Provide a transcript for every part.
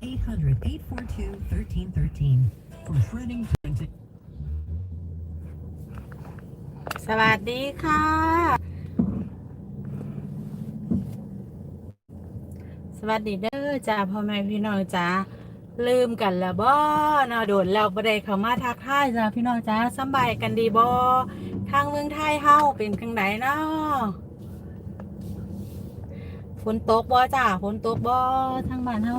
800 842 1313. for shredding printing. สวัสดีค่ะ สวัสดีเด้อจ้าพ่อแม่พี่น้องจ้าลืมกันล้วบ่เนาะโดนแล้วบ่ได้เข้ามาทักทายจ้าพี่น้องจ้าสำบายกันดีบ่ทางเมืองไทยเฮาเป็นจังไดเนาะฝนตกบ่จ้าฝนตกบ่ทางบ้านเฮา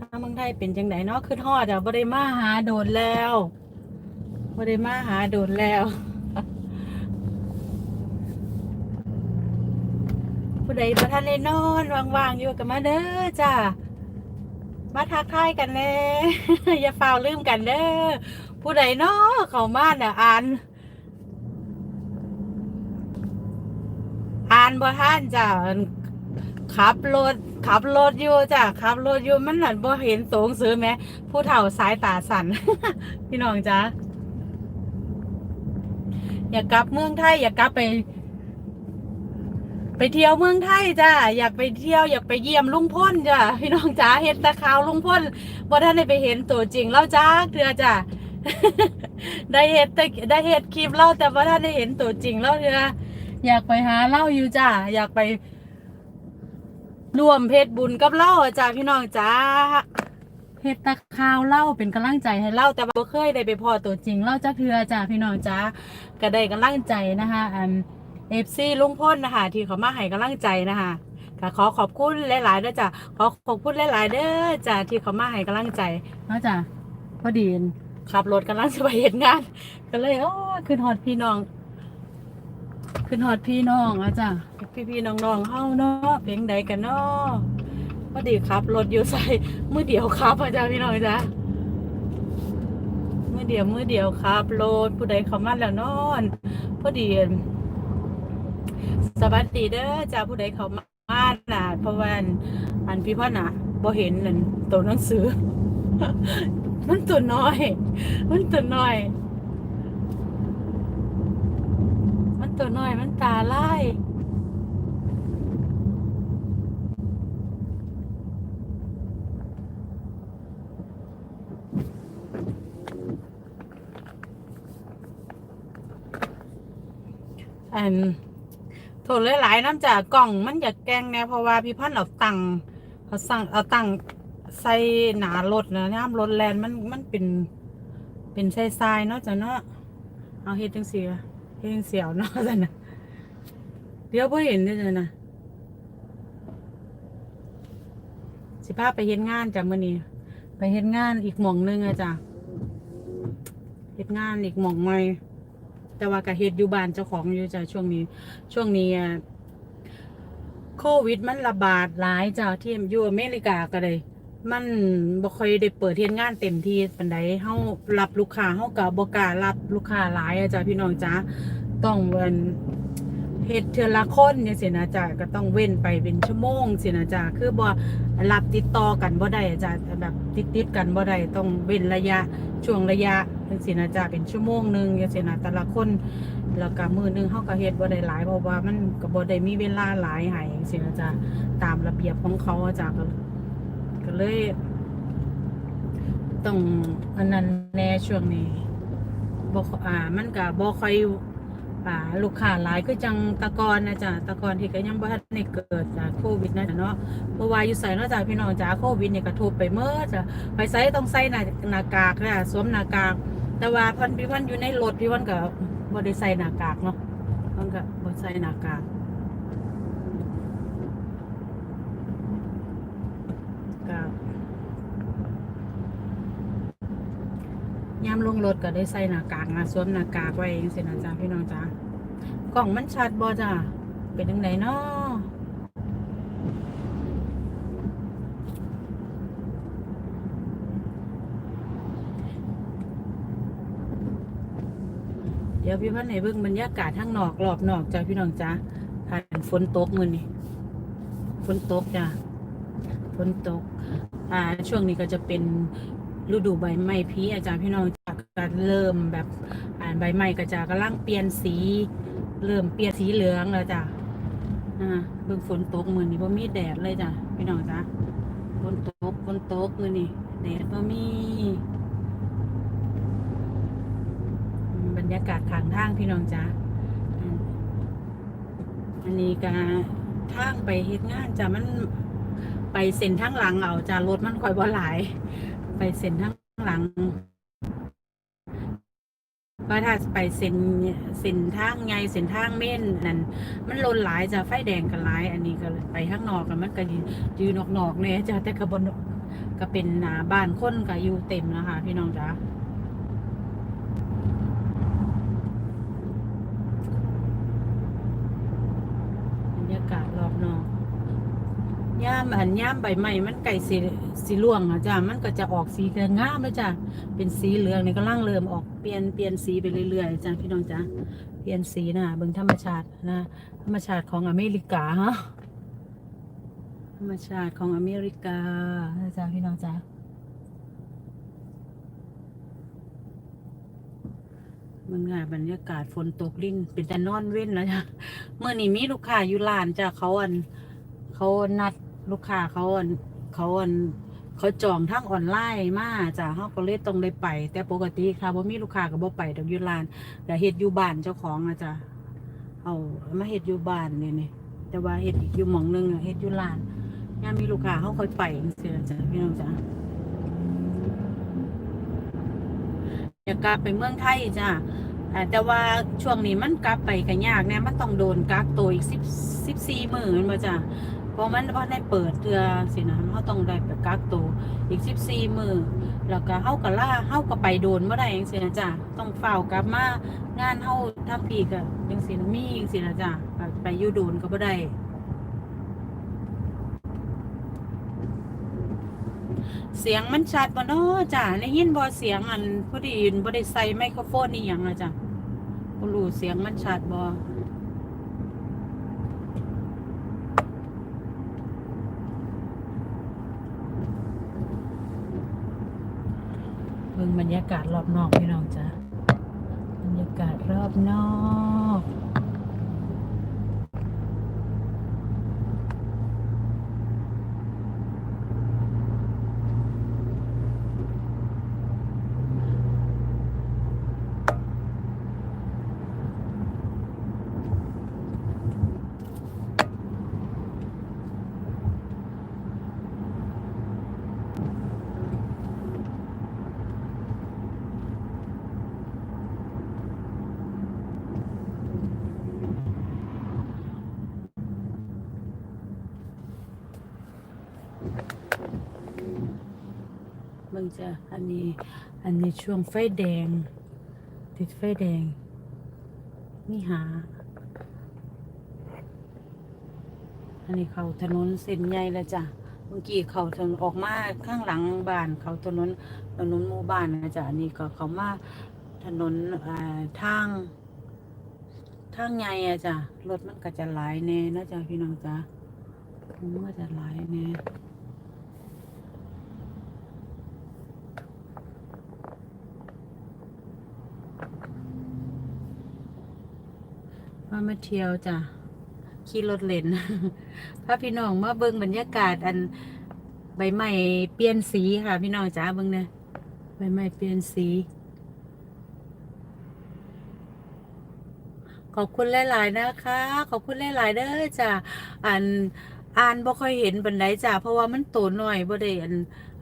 ทางเมืองไทยเป็นจังไดเนาะขึ้นฮอดจ้ะบ่ได้มาหาโดนแล้วบ่ได้มาหาโดนแล้ว ผู้ใดประทานได้นอนว่างๆอยู่กับมาเด้อจ้ามาทักทายกันแน่อย่าฝ่าวลืมกันเด้อผู้ใดเนาะเขามาเนี่ยอ่านอ่านบ่ท่านจ้า ขับรถขับรถอยู่จ้าขับรถอยู่มันหนันบ่เห็นตรงซื้อไหมผู้เฒ่าสายตาสั่น พี่น้องจ้าอย่ากลับเมืองไทย อย่ากลับไป ไปเที่ยวเมืองไทยจ้าอยากไปเที่ยวอยากไปเยี่ยมลุงพ่นจ้าพี่น้องจ้าเห็นตะขาวลุงพ่นว่าท่านได้ไปเห็นตัวจริงแล้วจ้าเถื่อจ้าได้เห็นแต่ได้เห็นคลิปเล่าแต่ว่าท่านได้เห็นตัวจริงแล้วเถื่ออยากไปหาเล่าอยู่จ้าอยากไป ร่วมเพศบุญกับเล่าจ้าพี่น้องจ้าเฮ็ดตะขาวเล่าเป็นกำลังใจให้เล่าแต่ว่าบ่เคยได้ไปพอตัวจริงเล่าจ้าเถื่อจ้าพี่น้องจ้าก็ได้กำลังใจนะคะอันเอฟซีลุงพ่นนะคะที่เขามาให้กำลังใจนะคะก็ขอขอบคุณหลายๆด้วยจ้ะขอขอบคุณหลายๆเด้อจ้ะที่เขามาให้กำลังใจเนาะจ้ะพอดีขับรถกำลังจะไปเห็นงาน ก็เลยโอ้ยขึ้นฮอดพี่น้อง ขึ้นฮอดพี่น้องอะจ้ะพี่พี่ๆน้องเฮาเนาะเพลงใดกันเนาะพอดีขับรถอยู่ใส่มือเดียวครับอาจารย์พี่น้องจ้ะมือเดียวมือเดียวครับรถผู้ใดเขามาแล้วนอนพอดีสวัสดีเด้อจ้าผู้ใดเขามาบ้านน่ะเพราะว่าอันอันพี่พ่อน่ะบ่เห็นนั่นตัวหนังสือ มันตัวน้อย มันตัวน้อย มัน ตัวน้อยมันตาลายอันโถหลายๆน้ำจากกล่องมันอยากแกงแน่เพราะว่าพี่พันธุ์เอาตังค์เขาสั่งเอาตังค์ใส่หนารถนะย่ามรถแลนมันมันเป็นเป็นทรายๆเนาะจ้ะเนาะเอาเฮ็ดจังซี่ เฮ็ดจังเสียวเนาะจ้ะนะเดี๋ยวบ่เห็นเด้อจ้ะนะสิพาไปเฮ็ดงานจ้ะมื้อนี้ไปเฮ็ดงานอีกหม่องหนึงอะจ้ะเฮ็ดงานอีกหม่องใหม่แต่ว่าก็เฮ็ดอยู่บ้านเจ้าของอยู่จ้ะช่วงนี้ ช่วงนี้อะโควิดมันระบาดหลายจ้ะที่อยู่อเมริกาก็เลย มันบ่ค่อยได้เปิดเฮ็ดงานเต็มที่ปานใดเฮารับลูกค้าเฮาก็บ่กล้ารับลูกค้าหลายอะจ้ะพี่น้องจ้ะต้องเว้นเฮ็ดเทือละคนจังซี่นะจ้ะก็ต้องเว้นไปเป็นชั่วโมงสินะจ้ะคือบ่รับติดต่อกันบ่ได้อะจ้ะแบบติดๆกันบ่ได้ต้องเว้นระยะช่วงระยะจังซี่นะจ้ะเป็นชั่วโมงหนึงจังซี่นะแต่ละคนแล้วก็มือหนึงเขาก็เฮ็ดบ่ได้หลายเพราะว่ามันก็บ่ได้มีเวลาหลายให้จังซี่นะจ๊ะตามระเบียบของเขาอะจ้ะ ก็เลยต้องอันนั้นแน่ช่วงนี้บอยอ่ามันก็บ่ค่อยอ่าลูกค้าหลายคือจังตะกอนนะจ๊ะตะกอนที่ก็ยังบ่ทันได้เกิดจากโควิดนะจ๊ะเนาะเพราะว่าอยู่ไสเนาะจ้ะพี่น้องจ้ะโควิดนี่กระทบไปเมื่อจ้ะไปไสต้องใส่หน้าหน้ากากนะสวมหน้ากาก แต่ว่าพันพี่พันอยู่ในรถพี่พันก็บ่ได้ใส่หน้ากากเนาะมันก็บ่ใส่หน้ากากก็ ยามลงรถก็ได้ใส่หน้ากากนะสวมหน้ากากไว้จังซี่นะจ๊ะพี่น้องจ้ากล่องมันชัดบ่จ้ะเป็นจังไดเนาะเดี๋ยวพี่พันให้เบิ่งบรรยากาศข้างนอกรอบนอกจ้ะพี่น้องจ้ะผ่านฝนตกมือนี้ฝนตกจ้ะฝนตก อ่า ช่วงนี้ก็จะเป็น ฤดูใบไม้ผลิอาจารย์พี่น้องจะก็เริ่มแบบอ่านใบไม้ก็จะกำลังเปลี่ยนสี เริ่มเปลี่ยนสีเหลืองแล้วจ้ะอ่าเบิ่งฝนตกมือนี้บ่มีแดดเลยจ้ะพี่น้องจ้ะฝนตกฝนตกมือนี้แดดบ่มี บรรยากาศข้างทางพี่น้องจ้าอันนี้ก็ทางไปเฮ็ดงานจ้ะมันไปเส้นทางหลังเอาจ้ารถมันคอยบ่หลาย ไปเส้นทางหลังว่าถ้าไปเส้นเส้นทางไงเส้นทางเม่นนั่นมันลนหลายจะไฟแดงกันหลาย อันนี้ก็ไปข้างนอกกันมันก็ยืนนอกๆเนี่ยจ้ะแต่ก็บนก็เป็นหนาบ้านคนก็อยู่เต็มนะคะพี่น้องจ้าบรรยากาศรอบนอกย่าม อันย่ามใบไม้มันไก่สีสีล่วงอะจ้ะมันก็จะออกสีกงามเลยจ้ะเป็นสีเหลืองนี่ก็ล่างเริ่มออกเปลี่ยนเปลี่ยนสีไปเรื่อยๆจ้ะพี่น้องจ้ะเปลี่ยนสีนะเบิ่งธรรมชาตินะธรรมชาติของอเมริกาฮะธรรมชาติของอเมริกานะจ้ะพี่น้องจ้ะมันงานบรรยากาศฝนตกลิ้นเป็นแต่นอนเว้นแล้วจ้ะเมื่อนี้มีลูกค้าอยู่ร้านจ้ะเขาอันเขานัด ลูกค้าเขาอันเขาอันเขาจองทางออนไลน์มาจ้ะเขาก็เลยต้องได้ไป แต่ปกติค่ะบ่มีลูกค้าก็บ่ไปดอกอยู่ร้านแต่เฮ็ดอยู่บ้านเจ้าของอะจ้ะเอามาเฮ็ดอยู่บ้านเนี่ยนี่แต่ว่าเฮ็ดอีกยู่หม่องหนึงเฮ็ดอยู่ร้านยามมีลูกค้าเขาค่อยไปจังซี่จ้ะพี่น้องจ้ะอยากกลับไปเมืองไทยจ้ะอ่าแต่ว่าช่วงนี้มันกลับไปก็ยากแน่มันต้องโดนกักตัวอีก10 14มื้อแม่นบ่จ้ะ ราะมันว่าได้เปิดเทือสินะเขาต้องได้ไปกักตัวอีกสิบสี่มือแล้วก็เฮาก็ล่าเฮาก็ไปโดนเมื่อใดจังซี่นะจ้ะต้องเฝ้ากลับมางานเฮาทำพีก็จังซี่นะมีจังซี่นะจ้ะไปยู่โดนก็บ่ได้เสียงมันชัดบ่เนาะจ้ะได้ยินบ่เสียงอันพอดีบ่ได้ใส่ไมโครโฟนนี่หยังอะจ้ะบ่รู้เสียงมันชัดบ่ งบรรยากาศรอบนอกพี่น้องจ้ะบรรยากาศรอบนอก เบิ่งจ้ะอันนี้ อันนี้ช่วงไฟแดง ติดไฟแดง นี่หา อันนี้เขาถนนเส้นใหญ่แล้วจ้ะเมื่อกี้เขาถนนออกมาข้างหลังบ้าน เขาถนนถนนหมู่บ้านนะจ๊ะอันนี้ก็เขามาถนนทางทางใหญ่อะจ้ะรถมันก็จะหลายแน่นะจ๊ะพี่น้องจ้ะมันก็จะหลายแน่ ว่ามาเที่ยวจ้ะขี่รถเล่นพาพี่น้องมาเบิ่งบรรยากาศอันใบไม้เปลี่ยนสีค่ะ พี่น้องจ้าเบิ่งเนี่ยใบไม้เปลี่ยนสี ขอบคุณหลาย ๆ นะคะ ขอบคุณหลาย ๆ เด้อจ้ะอันอ่านบ่ค่อยเห็นบันไดจ้ะเพราะว่ามันโตหน่อยบ่ได้อัน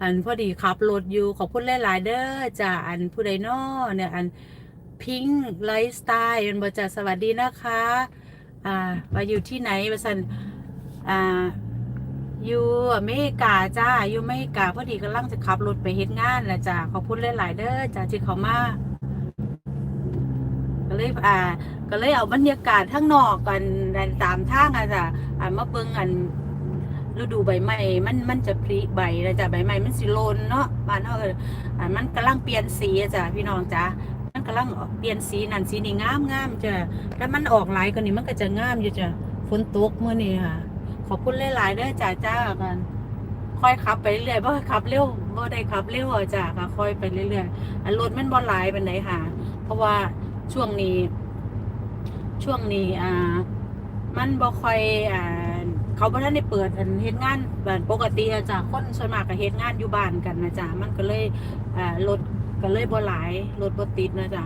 อันพอดีขับรถอยู่ขอบคุณหลาย ๆ เด้อจ้ะอันผู้ใดน้อเนี่ยอัน พิงค์ไลฟ์สไตล์มันบจ้ะสวัสดีนะคะ อ่าว่าอยู่ที่ไหนว่าสันอ่าอยู่อเมริกาจ้าอยู่อเมริกาพอดีกำลังจะขับรถไปเฮ็ดงานแหละจ้าขอบคุณหลายๆเด้อจ้าที่เขามาก็เลยอ่า ก็เลยเอาบรรยากาศข้งนอกกันกันตามทางอะจ้ะอ่ามาเบิ่งอันฤดูใบไม้มันมันจะผลิใบแล้วจ้ะใบไม้มันสิโลนเนาะบ้านเฮาอ่ามันกำลังเปลี่ยนสีอะจ้ะพี่น้องจ้ะ มันกำลังเปลี่ยนสีนั่นสีนี่งามงามจ้ะถ้ามันออกหลายกว่านี้มันก็จะงามอยู่จ้ะฝนตกเมื้อนี้ค่ะ ขอบคุณหลายๆเด้อจ้าจ้ากันค่อยขับไปเรื่อยๆเพราะขับเร็วบ่ได้ขับเร็วจ้าค่ะค่อยไปเรื่อยๆอันรถมันบ่หลายปานใดค่ะ เพราะว่าช่วงนี้ ช่วงนี้อ่า มันบ่ค่อยอ่าเขาบ่ทันได้เปิดอันเฮ็ดงานแบบปกติอะจ้ะคนส่วนมากก็เฮ็ดงานอยู่บ้านกันนะจ๊ะมันก็เลยอ่ารถ ก็เลยบ่หลายรถบ่ติดนะจ๊ะ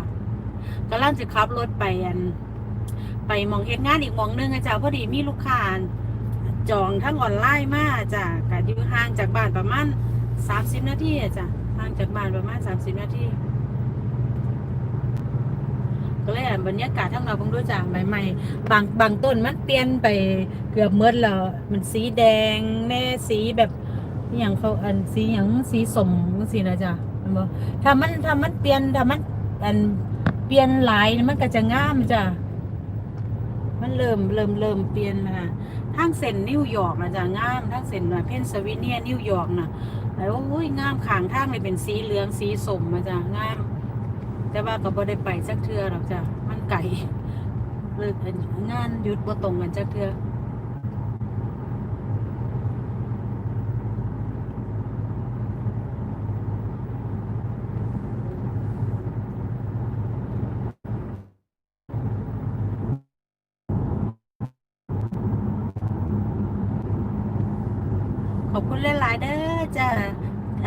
กำลังจะขับรถไปอัน ไปมองเฮ็ดงานอีกมองหนึงอะจ้ะพอดีมีลูกค้าจองทั้งออนไลน์มาจ้ะก็อยู่ห่างจากบ้านประมาณ30นาทีอะจ้ะห่างจากบ้านประมาณ30นาทีก็เลยอะบรรยากาศทั้งเราเพิ่งรู้จักใหม่ๆบางบางต้นมันเปลี่ยนไปเกือบหมดแล้วมันสีแดงแน่สีแบบอย่างเขาอันสีอย่างสีสมสีนะจ๊ะ บ่ถ้ามันถ้ามันเปลี่ยนถ้ามันอันเปลี่ยนหลายมันก็จะงามจ้ะมันเริ่มเริ่มเริ่มเปลี่ยนนะทางเส้นนิวยอร์กนะจ๊ะงามทางเส้นเพนซิลเวเนียนิวยอร์กนะแล้วโอ้ยงามขางทางเลยเป็นสีเหลืองสีสมนะจ๊ะงาม แต่ว่าก็บ่ได้ไปสักเทือหรอกจ้ะมันไก่เลยงานหยุดบ่ตรงกันจักเทือขอบคุณหลายๆเด้อจ้ะ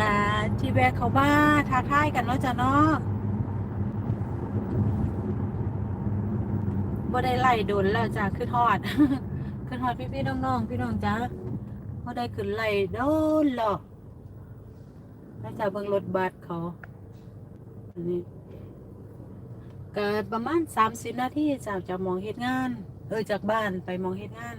อ่าที่แวะเขาบ้าท้าทายกันเนาะจ้ะเนาะบ่ได้ไล่โดนแล้วจ้ะขึ้นฮอดขึ้นฮอดพี่พี่ๆน้องๆพี่น้องจ้าบ่ได้ขึ้นไล่โดนหรอกแล้วจะเบิ่งรถบัสเขาอันนี้ก็ประมาณสามสิบนาทีจากจากหมองเฮ็ดงาน เออจากบ้านไปมองเฮ็ดงาน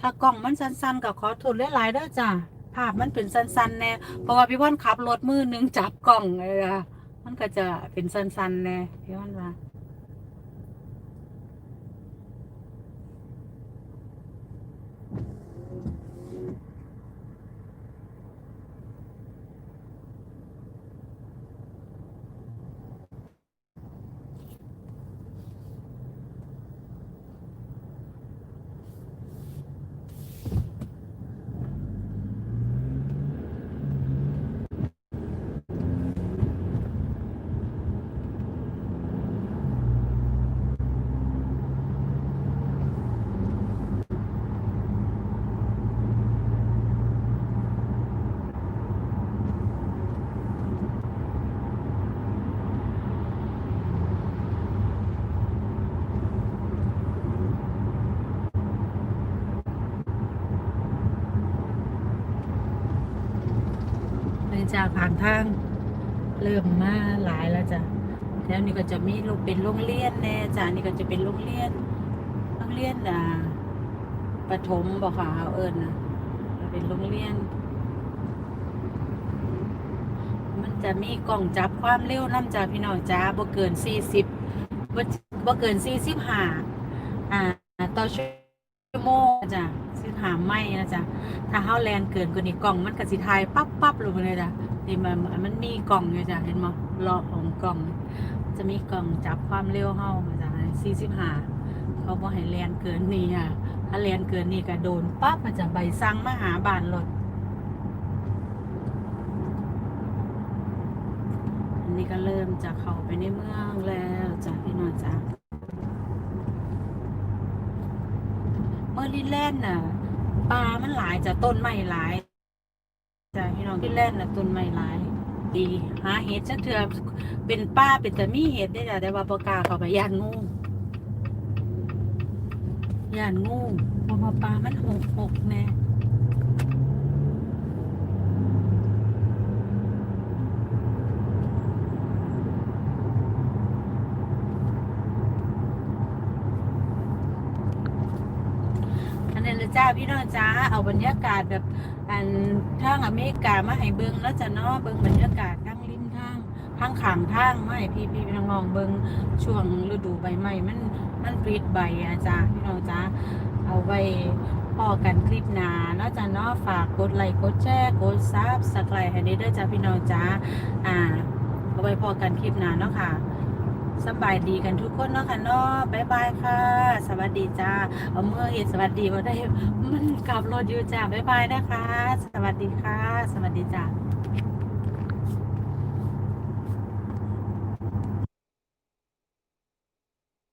ถ้ากล้องมันสั้นๆก็ขอโทษหลายๆเด้อจ้ะภาพมันเป็นสั้นๆแน่เพราะว่าพี่ว่านขับรถมือหนึงจับกล้องเอะมันก็จะเป็นสั้นๆแน่พี่ว่านว่า จากผ่านทาง เริ่มมาหลายแล้วจ้ะแล้วนี่ก็จะมีลูกเป็นโรงเรียนแน่จ้ะนี่ก็จะเป็นโรงเรียนโรงเรียนอ่าประถมบอกค่ะเอาเอิญนะเป็นโรงเรียน มันจะมีกล่องจับความเร็วน้ำจ้าพี่น้องจ้าบ่เกินสี่สิบบ่บ่เกินสี่สิบห้าอ่าต่อชั่ว โมงจ้ะสิบห้าไม่นะจ๊ะถ้าเฮาแลนเกินกว่านี้กล่องมันก็สิทายปั๊บปั๊บลงไปเลยจ้ะนี่มันมันมีกล่องอยู่จ้ะเห็นมั้ยรอของกล่อง จะมีกล่องจับความเร็วเฮาจ้ะ45เขาบ่ให้แลนเกินนี้อะถ้าแลนเกินนี้ก็โดนปั๊บมันจะใบสั่งมาหาบานรถอันนี้ก็เริ่มจะเข้าไปในเมืองแล้วจ้ะพี่น้องจ้ะ เมอร์ลินแลนด์น่ะปลามันหลายจะต้นไม้หลายจ้ะพี่น้องที่แล่นน่ะต้นไม้หลาย ดีหาเห็ดจะเถื่อเป็นป้าเป็นแต่มีเห็ดได้จ้ะแต่ว่าปกาเข้าไปย่านงูย่านงูเพราะว่าปลามันหกหกแน่นี้เลยจ้าพี่น้องจ้า เอาบรรยากาศแบบอันทางอเมริกามาให้เบิงแล้วจะเนาะเบิงบรรยากาศทั้งริมทางทางขางทางไมาให้พี่พี่น้องๆเบิงช่วงฤดูใบไม้มันมันปลิดใบอะจ้าพี่น้องจ้าเอาไว้พอกันคลิปหนาเนาะจ้าเนาะฝากกดไลค์กดแชร์กดซับสไครต์ให้ได้ด้อจ้าพี่น้องจ้าอ่าเอาไว้พอกันคลิปหนาเนาะค่ะ สบายดีกันทุกคนเนาะค่ะเนาะบายบายค่ะ สวัสดีจ้าเอาเมื่อเห็นสวัสดีมาได้มันกลับรถอยู่จ้าบายบายนะคะ สวัสดีค่ะ สวัสดีจ้า